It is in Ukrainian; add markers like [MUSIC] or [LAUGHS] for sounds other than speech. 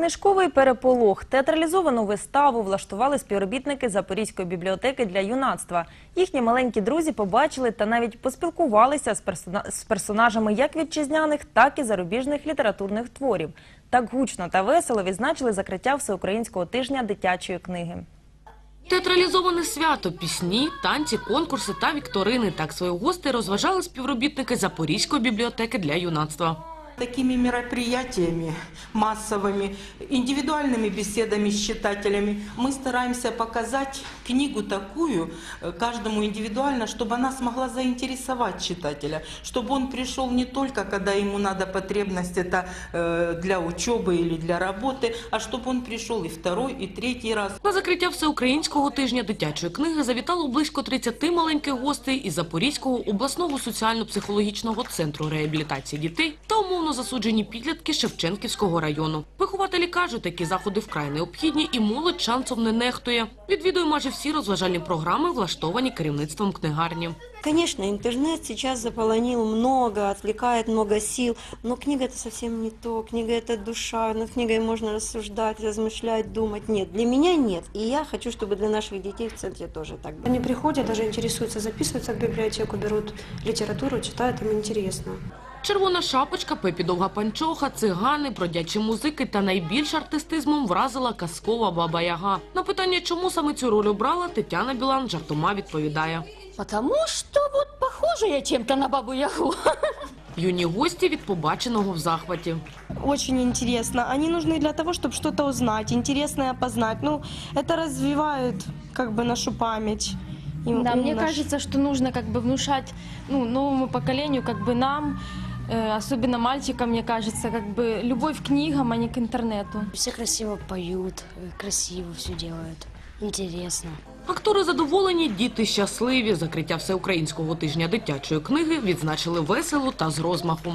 Книжковий переполох. Театралізовану виставу влаштували співробітники Запорізької бібліотеки для юнацтва. Їхні маленькі друзі побачили та навіть поспілкувалися з, персона- з персонажами як вітчизняних, так і зарубіжних літературних творів. Так гучно та весело відзначили закриття всеукраїнського тижня дитячої книги. Театралізоване свято, пісні, танці, конкурси та вікторини. Так своїх гостей розважали співробітники Запорізької бібліотеки для юнацтва. Такими мероприятиями массовыми, индивидуальными беседами с читателями мы стараемся показать книгу такую э, каждому индивидуально, чтобы она смогла заинтересовать читателя, чтобы он пришел не только, когда ему надо потребность это э, для учебы или для работы, а чтобы он пришел и второй, и третий раз. На закриття всеукраїнського тижня дитячої книги завітало близько 30 маленьких гостей із Запорізького обласного соціально-психологічного центру реабілітації дітей та умовно засуджені підлітки Шевченківського району. Вихователі кажуть, такі заходи вкрай необхідні і молодь шансом не нехтує. Відвідує майже всі розважальні програми, влаштовані керівництвом книгарні. Конечно, интернет сейчас заполонил много, отвлекает много сил, но книга это совсем не то. Книга это душа, над книгой можно рассуждать, размышлять, думать. Нет, для меня нет. И я хочу, чтобы для наших детей в центре тоже так было. Они приходят, даже интересуются, записываются в библиотеку, берут литературу, читают, им интересно. Червона шапочка, Пепі Довга Панчоха, цигани, бродячі музики та найбільш артистизмом вразила казкова баба Яга. На питання, чому саме цю роль обрала, Тетяна Білан жартома відповідає. Потому что вот похожа я чем-то на бабу Ягу. [LAUGHS] Юні гості від побаченого в захваті. очень интересно. Они нужны для того, чтобы что-то узнать, интересное познать. Ну, это развивает как бы нашу память. И Да, ум мне наш. кажется, что нужно как бы внушать ну, новому поколению, как бы нам, э, особенно мальчикам, мне кажется, как бы любовь к книгам, а не к интернету. Все красиво поют, э, красиво все делают. Интересно. Актори задоволені, діти щасливі. Закриття всеукраїнського тижня дитячої книги відзначили весело та з розмахом.